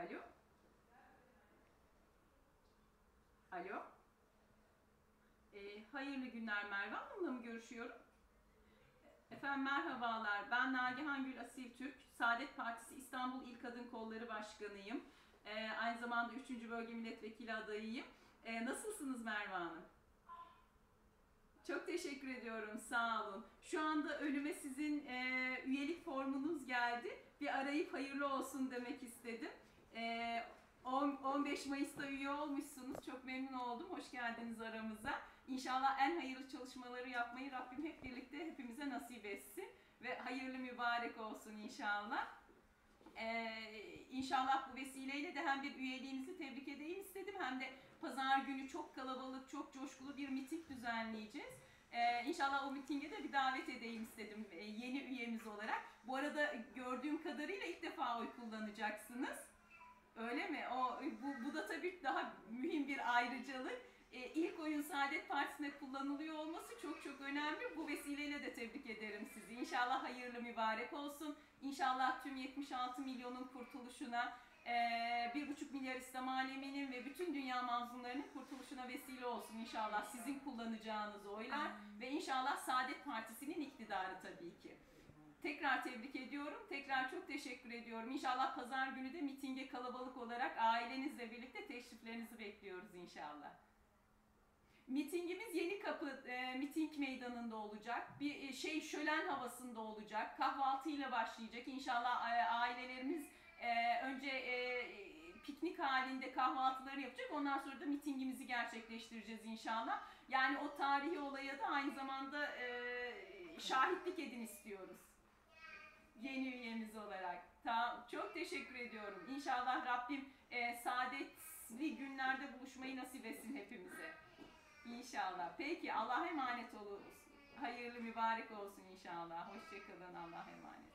Alo? Alo? Ee, hayırlı günler Merve Hanım'la mı görüşüyorum? Efendim merhabalar. Ben Nagihan Gül Asil Türk. Saadet Partisi İstanbul İl Kadın Kolları Başkanıyım. Ee, aynı zamanda 3. Bölge Milletvekili adayıyım. Ee, nasılsınız Merve Hanım? Çok teşekkür ediyorum. Sağ olun. Şu anda önüme sizin e, üyelik formunuz geldi. Bir arayıp hayırlı olsun demek istedim. E, on- 15 Mayıs'ta üye olmuşsunuz. Çok memnun oldum. Hoş geldiniz aramıza. İnşallah en hayırlı çalışmaları yapmayı Rabbim hep birlikte hepimize nasip etsin. Ve hayırlı mübarek olsun inşallah. Ee, inşallah bu vesileyle de hem bir üyeliğinizi tebrik edeyim istedim hem de pazar günü çok kalabalık, çok coşkulu bir miting düzenleyeceğiz. Ee, inşallah o mitinge de bir davet edeyim istedim e, yeni üyemiz olarak. Bu arada gördüğüm kadarıyla ilk defa oy kullanacaksınız. Öyle mi? O bu, bu da tabii daha mühim bir ayrıcalık. Ee, ilk oyun Saadet Partisi'ne kullanılıyor olması çok çok önemli. Bu vesileyle de tebrik ederim sizi. İnşallah hayırlı mübarek olsun. İnşallah tüm 76 milyonun kurtuluşuna, e, 1,5 milyar İslam aleminin ve bütün dünya mazlumlarının kurtuluşuna vesile olsun inşallah sizin kullanacağınız oylar ve inşallah Saadet Partisi'nin iktidarı tabii ki. Tekrar tebrik ediyorum. Tekrar çok teşekkür ediyorum. İnşallah pazar günü de mitinge kalabalık olarak ailenizle birlikte teşriflerinizi bekliyoruz inşallah. Mitingimiz Yeni Kapı e, miting meydanında olacak. Bir e, şey şölen havasında olacak. Kahvaltıyla başlayacak. İnşallah e, ailelerimiz e, önce e, piknik halinde kahvaltıları yapacak. Ondan sonra da mitingimizi gerçekleştireceğiz inşallah. Yani o tarihi olaya da aynı zamanda e, şahitlik edin istiyoruz. Yeni üyemiz olarak. Tamam, çok teşekkür ediyorum. İnşallah Rabbim e, saadetli günlerde buluşmayı nasip etsin hepimize. İnşallah. Peki Allah'a emanet olun. Hayırlı mübarek olsun inşallah. Hoşçakalın. Allah'a emanet.